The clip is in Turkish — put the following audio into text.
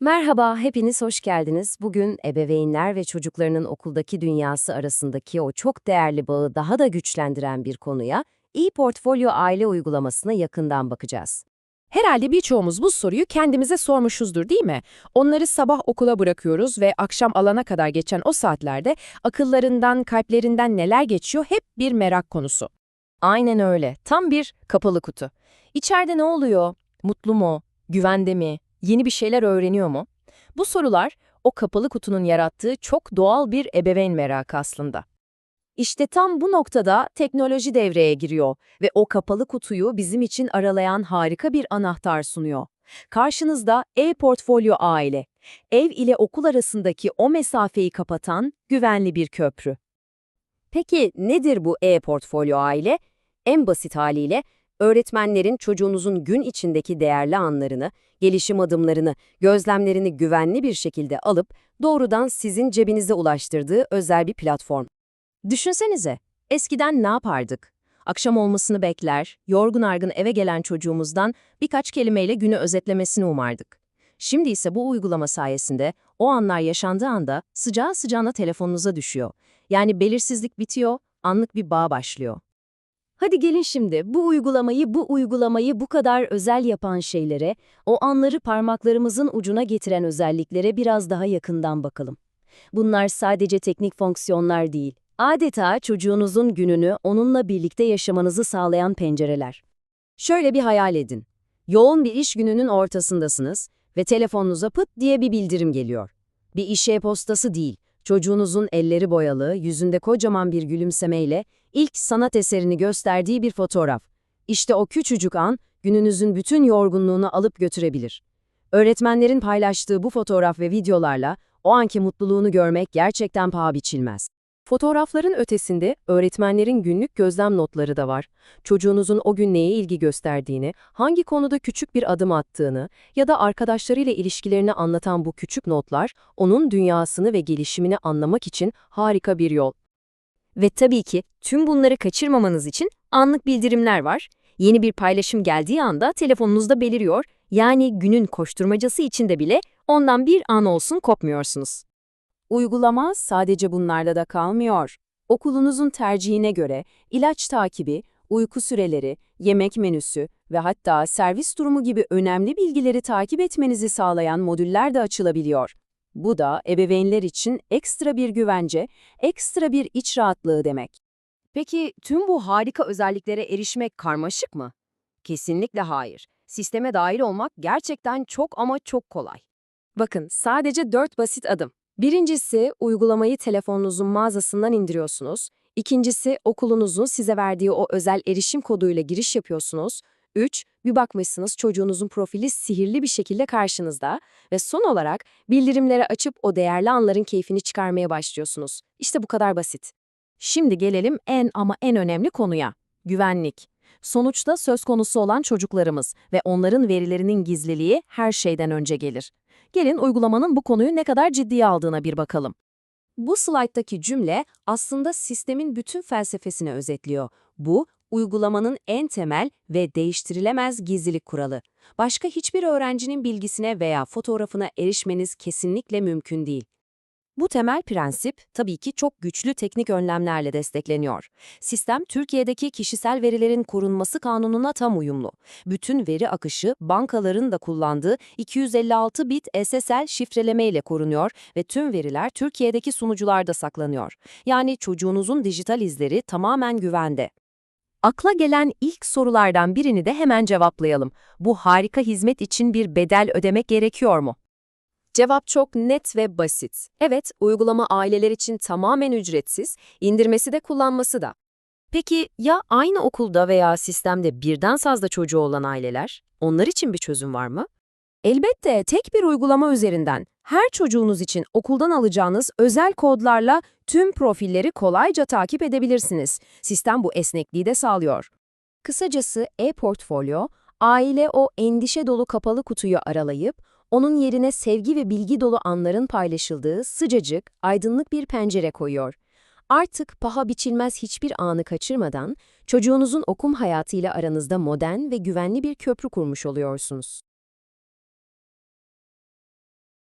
Merhaba, hepiniz hoş geldiniz. Bugün ebeveynler ve çocuklarının okuldaki dünyası arasındaki o çok değerli bağı daha da güçlendiren bir konuya, e-portfolyo aile uygulamasına yakından bakacağız. Herhalde birçoğumuz bu soruyu kendimize sormuşuzdur değil mi? Onları sabah okula bırakıyoruz ve akşam alana kadar geçen o saatlerde akıllarından, kalplerinden neler geçiyor hep bir merak konusu. Aynen öyle. Tam bir kapalı kutu. İçeride ne oluyor? Mutlu mu? Güvende mi? Yeni bir şeyler öğreniyor mu? Bu sorular o kapalı kutunun yarattığı çok doğal bir ebeveyn merakı aslında. İşte tam bu noktada teknoloji devreye giriyor ve o kapalı kutuyu bizim için aralayan harika bir anahtar sunuyor. Karşınızda e-portfolyo aile, ev ile okul arasındaki o mesafeyi kapatan güvenli bir köprü. Peki nedir bu e-portfolyo aile? En basit haliyle öğretmenlerin çocuğunuzun gün içindeki değerli anlarını, gelişim adımlarını, gözlemlerini güvenli bir şekilde alıp doğrudan sizin cebinize ulaştırdığı özel bir platform. Düşünsenize, eskiden ne yapardık? Akşam olmasını bekler, yorgun argın eve gelen çocuğumuzdan birkaç kelimeyle günü özetlemesini umardık. Şimdi ise bu uygulama sayesinde o anlar yaşandığı anda sıcağı sıcağına telefonunuza düşüyor. Yani belirsizlik bitiyor, anlık bir bağ başlıyor. Hadi gelin şimdi bu uygulamayı bu uygulamayı bu kadar özel yapan şeylere, o anları parmaklarımızın ucuna getiren özelliklere biraz daha yakından bakalım. Bunlar sadece teknik fonksiyonlar değil, adeta çocuğunuzun gününü onunla birlikte yaşamanızı sağlayan pencereler. Şöyle bir hayal edin. Yoğun bir iş gününün ortasındasınız ve telefonunuza pıt diye bir bildirim geliyor. Bir iş e-postası değil, çocuğunuzun elleri boyalı, yüzünde kocaman bir gülümsemeyle ilk sanat eserini gösterdiği bir fotoğraf. İşte o küçücük an gününüzün bütün yorgunluğunu alıp götürebilir. Öğretmenlerin paylaştığı bu fotoğraf ve videolarla o anki mutluluğunu görmek gerçekten paha biçilmez. Fotoğrafların ötesinde öğretmenlerin günlük gözlem notları da var. Çocuğunuzun o gün neye ilgi gösterdiğini, hangi konuda küçük bir adım attığını ya da arkadaşlarıyla ilişkilerini anlatan bu küçük notlar, onun dünyasını ve gelişimini anlamak için harika bir yol. Ve tabii ki tüm bunları kaçırmamanız için anlık bildirimler var. Yeni bir paylaşım geldiği anda telefonunuzda beliriyor. Yani günün koşturmacası içinde bile ondan bir an olsun kopmuyorsunuz. Uygulama sadece bunlarla da kalmıyor. Okulunuzun tercihine göre ilaç takibi, uyku süreleri, yemek menüsü ve hatta servis durumu gibi önemli bilgileri takip etmenizi sağlayan modüller de açılabiliyor. Bu da ebeveynler için ekstra bir güvence, ekstra bir iç rahatlığı demek. Peki tüm bu harika özelliklere erişmek karmaşık mı? Kesinlikle hayır. Sisteme dahil olmak gerçekten çok ama çok kolay. Bakın sadece 4 basit adım. Birincisi uygulamayı telefonunuzun mağazasından indiriyorsunuz. İkincisi okulunuzun size verdiği o özel erişim koduyla giriş yapıyorsunuz. 3. Bir bakmışsınız çocuğunuzun profili sihirli bir şekilde karşınızda. Ve son olarak bildirimleri açıp o değerli anların keyfini çıkarmaya başlıyorsunuz. İşte bu kadar basit. Şimdi gelelim en ama en önemli konuya. Güvenlik. Sonuçta söz konusu olan çocuklarımız ve onların verilerinin gizliliği her şeyden önce gelir. Gelin uygulamanın bu konuyu ne kadar ciddiye aldığına bir bakalım. Bu slayttaki cümle aslında sistemin bütün felsefesini özetliyor. Bu, uygulamanın en temel ve değiştirilemez gizlilik kuralı. Başka hiçbir öğrencinin bilgisine veya fotoğrafına erişmeniz kesinlikle mümkün değil. Bu temel prensip tabii ki çok güçlü teknik önlemlerle destekleniyor. Sistem Türkiye'deki kişisel verilerin korunması kanununa tam uyumlu. Bütün veri akışı bankaların da kullandığı 256 bit SSL şifreleme ile korunuyor ve tüm veriler Türkiye'deki sunucularda saklanıyor. Yani çocuğunuzun dijital izleri tamamen güvende. Akla gelen ilk sorulardan birini de hemen cevaplayalım. Bu harika hizmet için bir bedel ödemek gerekiyor mu? Cevap çok net ve basit. Evet, uygulama aileler için tamamen ücretsiz, indirmesi de kullanması da. Peki ya aynı okulda veya sistemde birden fazla çocuğu olan aileler? Onlar için bir çözüm var mı? Elbette tek bir uygulama üzerinden her çocuğunuz için okuldan alacağınız özel kodlarla tüm profilleri kolayca takip edebilirsiniz. Sistem bu esnekliği de sağlıyor. Kısacası e-portfolyo, aile o endişe dolu kapalı kutuyu aralayıp onun yerine sevgi ve bilgi dolu anların paylaşıldığı sıcacık, aydınlık bir pencere koyuyor. Artık paha biçilmez hiçbir anı kaçırmadan çocuğunuzun okum hayatıyla aranızda modern ve güvenli bir köprü kurmuş oluyorsunuz.